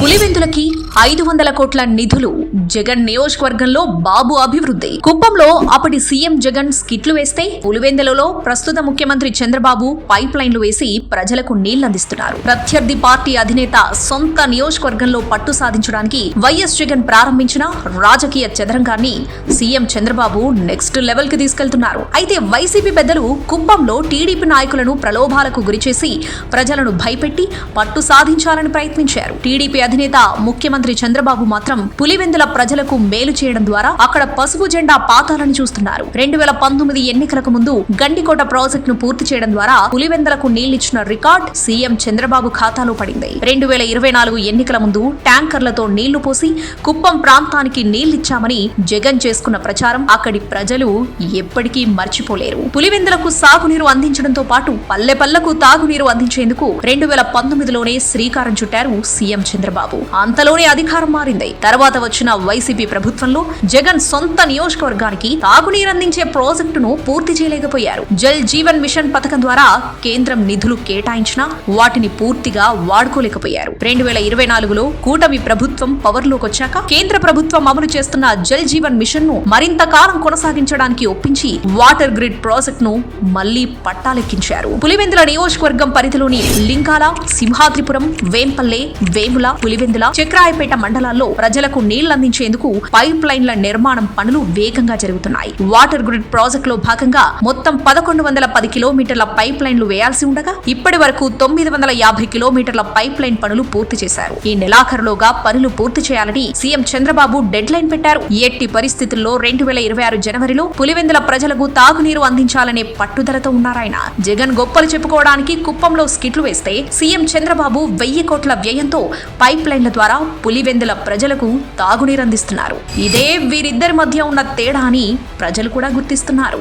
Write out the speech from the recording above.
పులివెందులకి ఐదు వందల కోట్ల నిధులు. జగన్ నియోజకవర్గంలో బాబు అభివృద్ధి. కుప్పంలో అప్పటి సీఎం జగన్ స్కిట్లు వేస్తే పులివెందులలో ప్రస్తుత ముఖ్యమంత్రి చంద్రబాబు పైప్ లైన్లు వేసి ప్రజలకు నీళ్ళందిస్తున్నారు ప్రత్యర్థి పార్టీ అధినేత సొంత నియోజకవర్గంలో పట్టు సాధించడానికి వైఎస్ జగన్ ప్రారంభించిన రాజకీయ చదరంగాన్ని సీఎం చంద్రబాబు నెక్స్ట్ లెవెల్కి తీసుకెళ్తున్నారు. అయితే వైసీపీ పెద్దలు కుప్పంలో టీడీపీ నాయకులను ప్రలోభాలకు గురిచేసి ప్రజలను భయపెట్టి పట్టు సాధించాలని ప్రయత్నించారు. టీడీపీ అధినేత ముఖ్యమంత్రి చంద్రబాబు మాత్రం పులివెందుల ప్రజలకు మేలు చేయడం ద్వారా అక్కడ పసుపు జెండా పాతాలని చూస్తున్నారు. రెండు వేల పంతొమ్మిది ఎన్నికలకు ముందు గండికోట ప్రాజెక్టును పూర్తి చేయడం ద్వారా పులివెందులకు నీళ్ళిచ్చిన రికార్డ్ సీఎం చంద్రబాబు ఖాతాలో పడింది. రెండు వేల ఇరవై నాలుగు ఎన్నికల ముందు ట్యాంకర్లతో నీళ్ళు పోసి కుప్పం ప్రాంతానికి నీళ్ళిచ్చామని జగన్ చేసుకున్న ప్రచారం అక్కడి ప్రజలు ఎప్పటికీ మర్చిపోలేరు. పులివెందులకు సాగునీరు అందించడంతో పాటు పల్లె పల్లకు తాగునీరు అందించేందుకు రెండు వేల పంతొమ్మిదిలోనే శ్రీకారం చుట్టారు సీఎం చంద్రబాబు. అంతలోనే అధికారం మారింది. తర్వాత వచ్చిన వైసీపీ ప్రభుత్వంలో జగన్ సొంత నియోజకవర్గానికి తాగునీరు అందించే ప్రాజెక్టును పూర్తి చేయలేకపోయారు. జల్ జీవన్ మిషన్ పథకం ద్వారా కేంద్రం నిధులు కేటాయించినా వాటిని పూర్తిగా వాడుకోలేకపోయారు. రెండు వేల ఇరవై నాలుగులో కూటమి ప్రభుత్వం పవర్లోకి వచ్చాక కేంద్ర ప్రభుత్వం అమలు చేస్తున్న జల్ జీవన్ మిషన్ను మరింత కాలం కొనసాగించడానికి ఒప్పించి వాటర్ గ్రిడ్ ప్రాజెక్ట్ను మళ్ళీ పట్టాలెక్కించారు. పులివెందుల నియోజకవర్గం పరిధిలోని లింగాల సింహాద్రిపురం వేంపల్లె వేముల పులివెందుల చక్రాయపేట మండలాల్లో ప్రజలకు నీళ్ళందించేందుకు పైప్ లైన్ల నిర్మాణం పనులు వేగంగా జరుగుతున్నాయి. వాటర్ గ్రిడ్ ప్రాజెక్ట్లో భాగంగా మొత్తం పదకొండు వందల పది కిలోమీటర్ల పైప్ లైన్లు వేయాల్సి ఉండగా ఇప్పటి వరకు తొమ్మిది వందల యాభై కిలోమీటర్ల పైప్ లైన్ పనులు పూర్తి చేశారు. ఈ నెలాఖరులోగా పనులు పూర్తి చేయాలని సీఎం చంద్రబాబు డెడ్ లైన్ పెట్టారు. ఎట్టి పరిస్థితుల్లో రెండు వేల ఇరవై ఆరు జనవరిలో పులివెందుల ప్రజలకు తాగునీరు అందించాలనే పట్టుదలతో ఉన్నారాయన. జగన్ గొప్పలు చెప్పుకోవడానికి కుప్పంలో స్కిట్లు వేస్తే సీఎం చంద్రబాబు వెయ్యి కోట్ల వ్యయంతో పైప్ లైన్ల ద్వారా పులివెందుల ప్రజలకు తాగునీరు అందిస్తున్నారు ఇదే వీరిద్దరి మధ్య ఉన్న తేడా అని ప్రజలు కూడా గుర్తిస్తున్నారు.